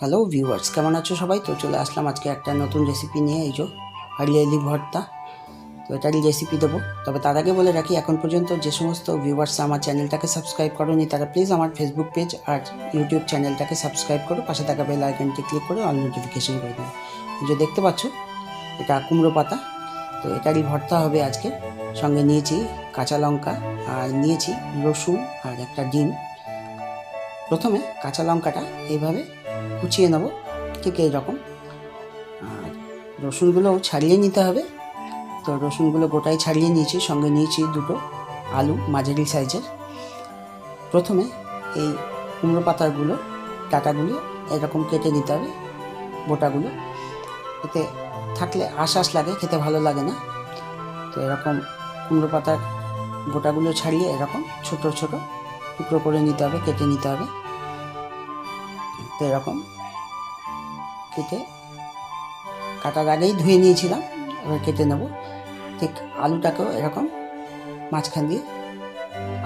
Hello viewers কেমন আছো সবাই? তো চলে আসলাম আজকে একটা নতুন রেসিপি নিয়ে, এই যে হারিয়ালি ভর্তা। তো এটারই রেসিপি দেবো। তবে তার আগে বলে রাখি, এখন পর্যন্ত যে সমস্ত ভিউয়ার্স আমার চ্যানেলটাকে সাবস্ক্রাইব করোনি, তারা প্লিজ আমার ফেসবুক পেজ আর ইউটিউব চ্যানেলটাকে সাবস্ক্রাইব করো। পাশে থাকা বেল আইকনটি ক্লিক করে অল নোটিফিকেশন করে দেবো যে দেখতে পাচ্ছ, এটা কুমড়ো পাতা। তো এটারই ভর্তা হবে আজকে। সঙ্গে নিয়েছি কাঁচা লঙ্কা আর নিয়েছি রসুন আর একটা ডিম। প্রথমে কাঁচা লঙ্কাটা এইভাবে কুচিয়ে নেব, ঠিক এইরকম। আর রসুনগুলোও ছাড়িয়ে নিতে হবে। তো রসুনগুলো গোটাই ছাড়িয়ে নিয়েছি, সঙ্গে নিয়েছি দুটো আলু মাঝারি সাইজের। প্রথমে এই কুমড়ো পাতাগুলো, ডাটাগুলো এরকম কেটে নিতে হবে, বোটাগুলো। এতে থাকলে আশ আশ লাগে, খেতে ভালো লাগে না। তো এরকম কুমড়ো পাতার গোটাগুলো ছাড়িয়ে এরকম ছোট ছোট টুকরো করে নিতে হবে, কেটে নিতে হবে। তো এরকম কেটে কাটার আগেই ধুয়ে নিয়েছিলাম, এবার কেটে নেব। ঠিক আলুটাকেও এরকম মাঝখান দিয়ে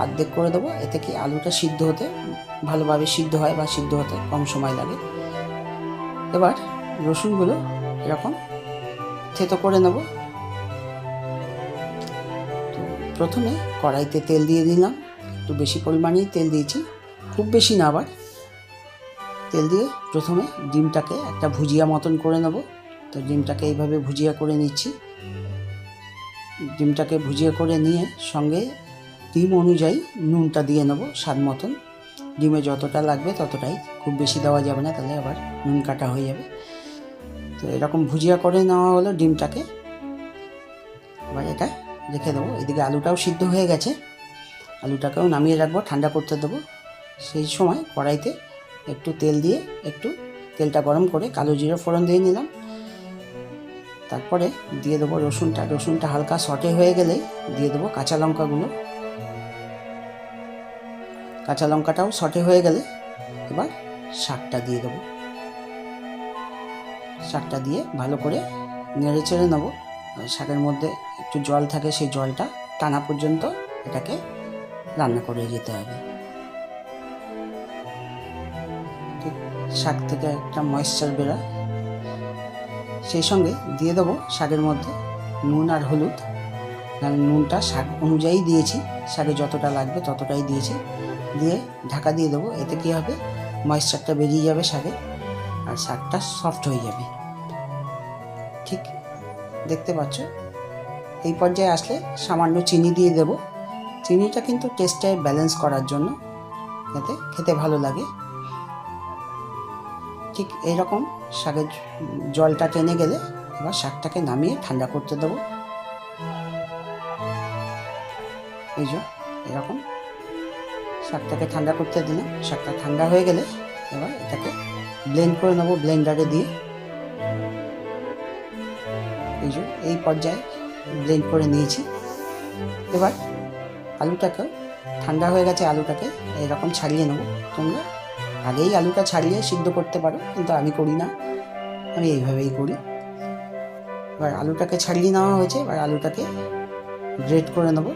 আর্ধেক করে দেবো, এতে কি আলুটা সিদ্ধ হতে ভালোভাবে সিদ্ধ হয় বা সিদ্ধ হতে কম সময় লাগে। এবার রসুনগুলো এরকম থেতো করে নেব। তো প্রথমে কড়াইতে তেল দিয়ে দিলাম, একটু বেশি পরিমাণেই তেল দিয়েছি, খুব বেশি না আবার। তেল দিয়ে প্রথমে ডিমটাকে একটা ভুজিয়া মতন করে নেব। তো ডিমটাকে এইভাবে ভুজিয়া করে নিচ্ছি। ডিমটাকে ভুজিয়া করে নিয়ে সঙ্গে ডিম অনুযায়ী নুনটা দিয়ে নেব স্বাদ মতন। ডিমে যতটা লাগবে ততটাই। খুব বেশি দেওয়া যাবে না, তাহলে আবার নুন কাটা হয়ে যাবে। তো এরকম ভুজিয়া করে নেওয়া হলো ডিমটাকে। এবার এটা রেখে দেবো। এদিকে আলুটাও সিদ্ধ হয়ে গেছে। আলুটাকেও নামিয়ে রাখব, ঠান্ডা করতে দেবো। সেই সময় কড়াইতে একটু তেল দিয়ে একটু তেলটা গরম করে কালো জিরে ফোড়ন দিয়ে নিলাম। তারপরে দিয়ে দেবো রসুনটা। রসুনটা হালকা সটে হয়ে গেলে দিয়ে দেবো কাঁচা লঙ্কাগুলো। কাঁচা লঙ্কাটাও সটে হয়ে গেলে এবার শাকটা দিয়ে দেবো। শাকটা দিয়ে ভালো করে নেড়ে চেড়ে নেব। শাকের মধ্যে একটু জল থাকে সেই জলটা টানা পর্যন্ত এটাকে রান্না করে যেতে হবে। শাক থেকে একটা ময়েশ্চার বেরোয়। সেই সঙ্গে দিয়ে দেবো শাকের মধ্যে নুন আর হলুদ। আমি নুনটা শাক অনুযায়ী দিয়েছি, শাকে যতটা লাগবে ততটাই দিয়েছি। দিয়ে ঢাকা দিয়ে দেবো, এতে কী হবে? ময়েশ্চারটা বেরিয়ে যাবে শাকে আর শাকটা সফট হয়ে যাবে। ঠিক দেখতে পাচ্ছ? এই পর্যায়ে আসলে সামান্য চিনি দিয়ে দেবো। চিনিটা কিন্তু টেস্টে ব্যালেন্স করার জন্য, যাতে খেতে ভালো লাগে। ঠিক এইরকম শাকের জলটা টেনে গেলে এবার শাকটাকে নামিয়ে ঠান্ডা করতে দেবো। এই যে, এরকম। শাকটাকে ঠান্ডা করতে দিলাম। শাকটা ঠান্ডা হয়ে গেলে এবার এটাকে ব্লেন্ড করে নেব ব্লেন্ডারে দিয়ে। এই যে, এই পর্যায়ে ব্লেন্ড করে নিয়েছি। এবার আলুটাকে ঠান্ডা হয়ে গেছে আলুটাকে, এরকম ছাড়িয়ে নেব। তোমরা আগেই আলুটা ছাড়িয়ে সিদ্ধ করতে পারো, কিন্তু আমি করি না। আমি এইভাবেই করি। এবার আলুটাকে ছাড়িয়ে নেওয়া হয়েছে, এবার আলুটাকে গ্রেট করে নেব।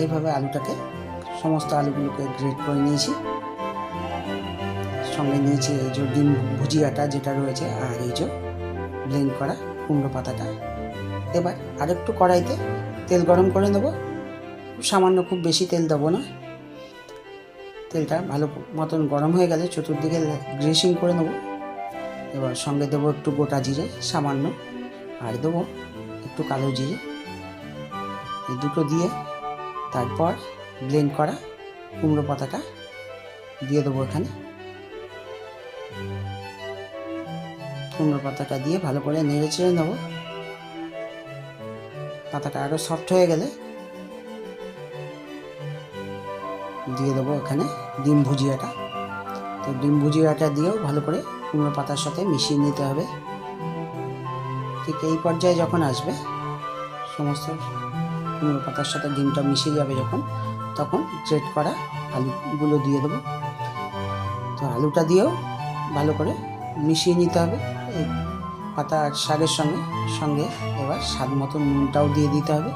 এইভাবে আলুটাকে সমস্ত আলুগুলোকে গ্রেট করে নিয়েছি। সঙ্গে নিয়েছি এই যে ডিম ভুজিয়াটা যেটা রয়েছে, আর এই যে ব্লেন্ড করা কুমড়ো পাতাটা। এবার আরেকটু কড়াইতে তেল গরম করে নেব। সামান্য খুব বেশি তেল দেবো না। তেলটা ভালো মতন গরম হয়ে গেলে চতুর্দিকে গ্রেসিং করে নেব। এবার সঙ্গে দেবো একটু গোটা জিরে, সামান্য, আর দেবো একটু কালো জিরে। এই দুটো দিয়ে তারপর ব্লেন্ড করা কুমড়ো পাতাটা দিয়ে দেবো এখানে। কুমড়ো পাতাটা দিয়ে ভালো করে নেড়ে চেড়ে নেব। পাতাটা আরও সফট হয়ে গেলে দিয়ে দেবো এখানে ডিম ভুজিয়াটা। তো ডিম ভুজিয়াটা দিয়েও ভালো করে কুমড়ো পাতার সাথে মিশিয়ে নিতে হবে। ঠিক এই পর্যায়ে যখন আসবে, সমস্ত কুমড়ো পাতার সাথে ডিমটা মিশিয়ে যাবে যখন, তখন গ্রেট করা আলুগুলো দিয়ে দেবো। তো আলুটা দিয়েও ভালো করে মিশিয়ে নিতে হবে। এই পাতা আর শাকের সঙ্গে সঙ্গে এবার স্বাদ মতো নুনটাও দিয়ে দিতে হবে।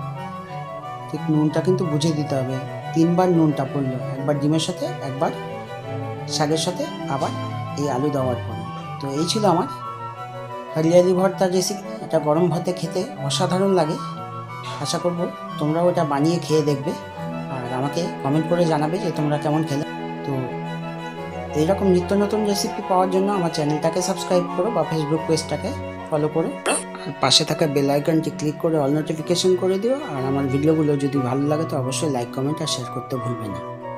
ঠিক নুনটা কিন্তু বুঝে দিতে হবে। তিনবার নুনটা পড়ল। একবার ডিমের সাথে, একবার শাকের সাথে, আবার এই আলু দেওয়ার পরে। তো এই ছিল আমার হরিয়ালি ভর্তা রেসিপি এটা গরম ভাতে খেতে অসাধারণ লাগে। আশা করব তোমরাও এটা বানিয়ে খেয়ে দেখবে। আর আমাকে কমেন্ট করে জানাবে যে তোমরা কেমন খেলে। তো এইরকম নিত্য নতুন রেসিপি পাওয়ার জন্য আমার চ্যানেলটাকে সাবস্ক্রাইব করো বা ফেসবুক পেজটাকে ফলো করো। পাশে থাকা বেল আইকনটি ক্লিক করে অল নোটিফিকেশন করে দিও। আর আমার ভিডিওগুলো যদি ভালো লাগে তো অবশ্যই লাইক কমেন্ট আর শেয়ার করতে ভুলবে না।